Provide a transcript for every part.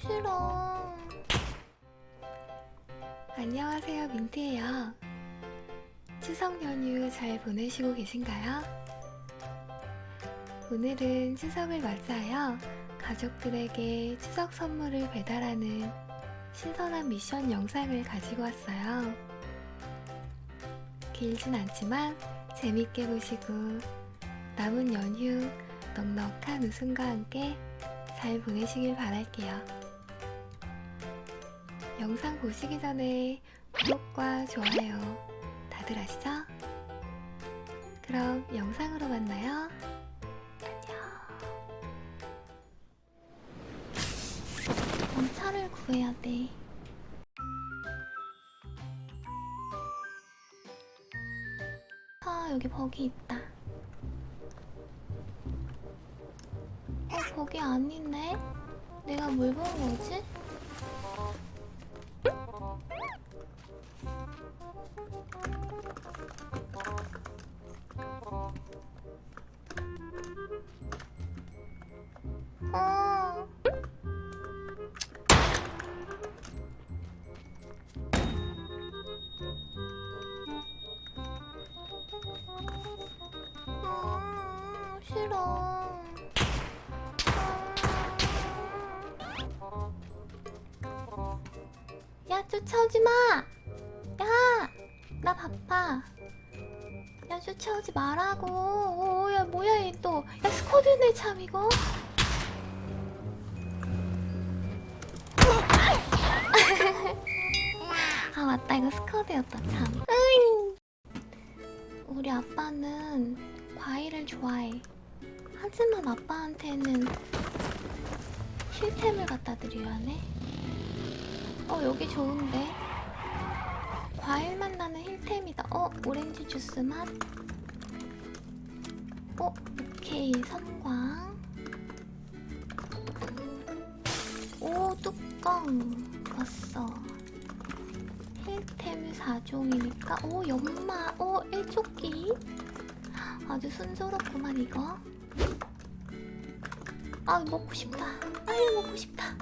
싫어. 안녕하세요, 민트예요. 추석 연휴 잘 보내시고 계신가요? 오늘은 추석을 맞이하여 가족들에게 추석 선물을 배달하는 신선한 미션 영상을 가지고 왔어요. 길진 않지만 재밌게 보시고 남은 연휴 넉넉한 웃음과 함께 잘 보내시길 바랄게요. 영상 보시기 전에 구독과 좋아요 다들 아시죠? 그럼 영상으로 만나요. 안녕. 경찰을 구해야 돼. 아, 여기 버기 있다. 어, 버기 아니네? 내가 뭘 본 거지? 싫어. 야, 쫓아오지 마! 야! 나 바빠. 야, 쫓아오지 마라고. 오, 야, 뭐야, 얘 또. 야, 스쿼드네, 참, 이거. 아, 맞다. 이거 스쿼드였다, 참. 으잉. 우리 아빠는 과일을 좋아해. 하지만 아빠한테는 실템을 갖다 드려야 하네. 어, 여기 좋은데. 과일 맛 나는 힐템이다. 어, 오렌지 주스 맛. 어, 오케이. 선광. 오, 뚜껑. 좋았어. 힐템 4종이니까. 오, 연마. 오, 1조끼. 아주 순조롭구만, 이거. 아, 먹고 싶다. 아유, 먹고 싶다.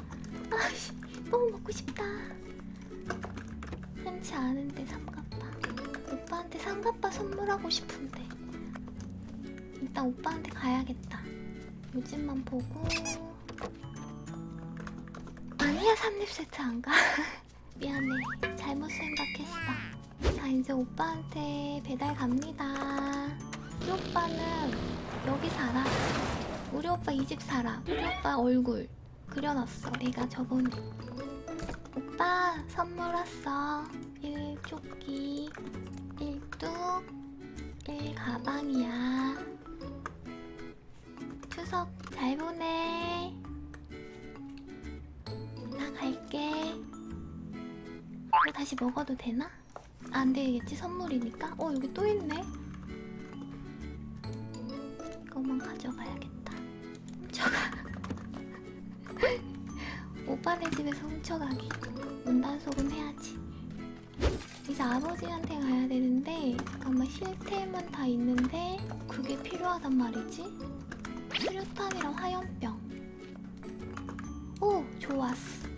아씨, 너무 먹고 싶다. 흔치 않은데 삼갑바. 오빠한테 삼갑바 선물하고 싶은데. 일단 오빠한테 가야겠다. 요즘만 보고. 아니야, 삼립 세트 안 가. 미안해. 잘못 생각했어. 자, 이제 오빠한테 배달 갑니다. 우리 오빠는 여기 살아. 우리 오빠 이 집 살아. 우리 오빠 얼굴 그려놨어. 내가 저번에. 오빠 선물 왔어. 1조끼, 1뚝, 1가방이야. 추석 잘 보내. 나 갈게. 이거 다시 먹어도 되나? 아, 안 되겠지 선물이니까. 어 여기 또 있네. 오빠네 집에서 훔쳐가기. 문단속은 해야지. 이제 아버지한테 가야 되는데 잠깐만 실템은 다 있는데 그게 필요하단 말이지? 수류탄이랑 화염병. 오 좋았어.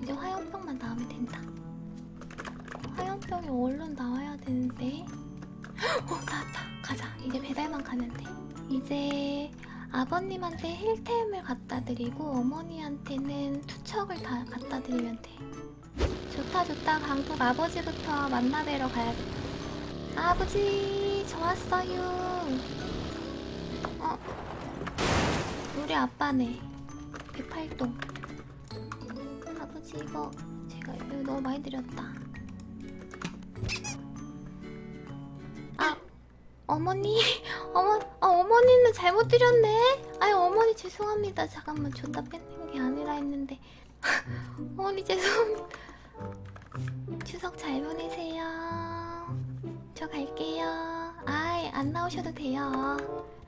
이제 화염병만 나오면 된다. 화염병이 얼른 나와야 되는데. 어 나왔다. 가자. 이제 배달만 가면 돼. 이제 아버님한테 힐템을 갖다 드리고 어머니한테는 투척을 다 갖다 드리면 돼. 좋다 좋다 강북 아버지부터 만나뵈러 가야겠다. 아버지 저 왔어요. 어 우리 아빠네 108동. 아버지 이거 제가 이거 너무 많이 드렸다. 아 어머니 어머 아 어머니는 잘못 드렸네. 아유 어머니 죄송합니다. 잠깐만 존나 뺏는 게 아니라 했는데 어머니 죄송합니다. 추석 잘 보내세요. 저 갈게요. 아이 안 나오셔도 돼요.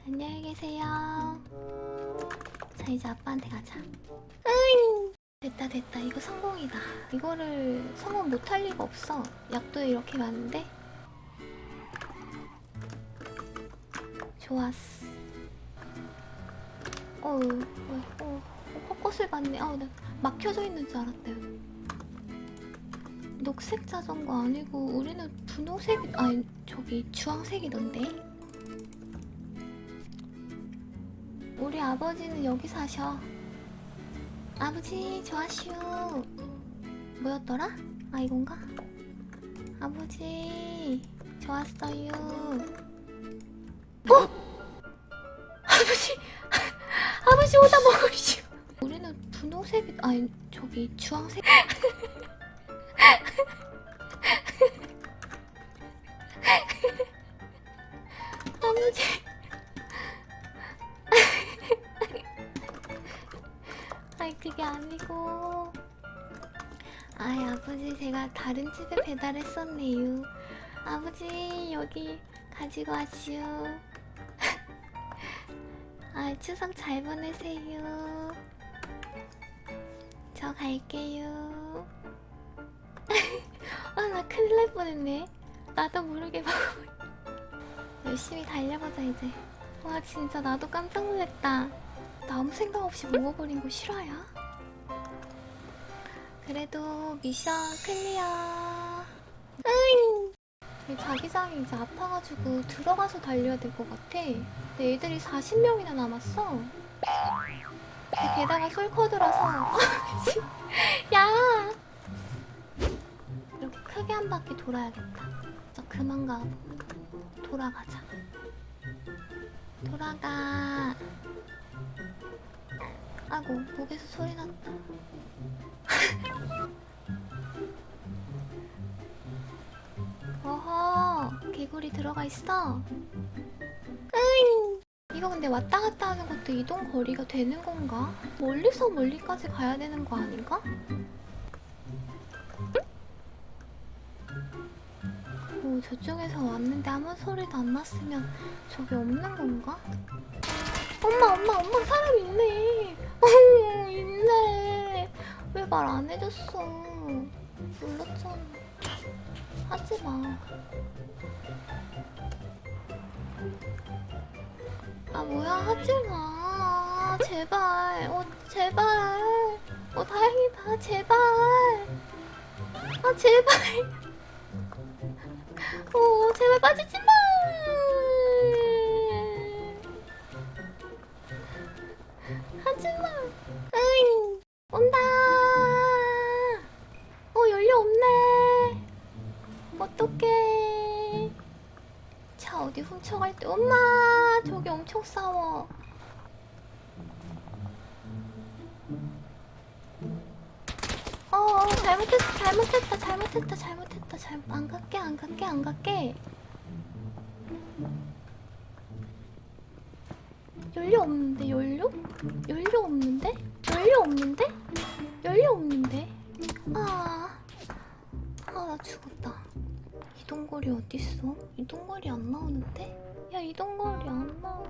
안녕히 계세요. 자 이제 아빠한테 가자. 으잉. 됐다 됐다 이거 성공이다. 이거를 성공 못할 리가 없어. 약도 이렇게 많은데. 좋았어. 어우, 어, 어, 어, 것을 봤네. 아, 나 막혀져 있는 줄 알았대요. 녹색 자전거 아니고 우리는 분홍색 아니 저기 주황색이던데. 우리 아버지는 여기 사셔. 아버지 좋아시오. 뭐였더라? 아 이건가? 아버지 좋았어요. 저기 주황색. 아버지. 아니 그게 아니고. 아이 아버지 제가 다른 집에 배달했었네요. 아버지 여기 가지고 왔슈. 아 추석 잘 보내세요. 저 갈게요. 아 나 큰일 날 뻔했네. 나도 모르게 막 열심히 달려보자 이제. 와 진짜 나도 깜짝 놀랐다. 나 아무 생각 없이 먹어버린 거 실화야? 그래도 미션 클리어. 으잉. 이 자기장이 이제 아파가지고 들어가서 달려야 될 것 같아. 근데 애들이 40명이나 남았어. 게다가 솔커드라서. 야! 이렇게 크게 한 바퀴 돌아야겠다. 자, 그만 가고. 돌아가자. 돌아가. 아이고, 목에서 소리 났다. 어허, 개구리 들어가 있어. 으잉. 이거 근데 왔다 갔다 하는 것도 이동 거리가 되는 건가? 멀리서 멀리까지 가야 되는 거 아닌가? 오, 저쪽에서 왔는데 아무 소리도 안 났으면 저기 없는 건가? 엄마, 엄마, 엄마, 사람 있네. 어, 있네. 왜 말 안 해줬어? 몰랐잖아. 하지 마. 아 뭐야 하지 마. 제발. 어 제발. 어 다행이다. 제발. 아 제발. 어 제발 빠지지 마. 어디 훔쳐갈 때 엄마 저기 엄청 싸워. 어, 어 잘못했다 잘못했다 잘못했다 잘못했다 잘못 안 갈게 안 갈게 안 갈게. 연료 없는데 연료? 연료 없는데? 연료 없는데? 연료 없는데? 아. 아, 나 죽었다. 이동거리 어딨어? 이동거리 안 나오는데? 야 이동거리 안 나와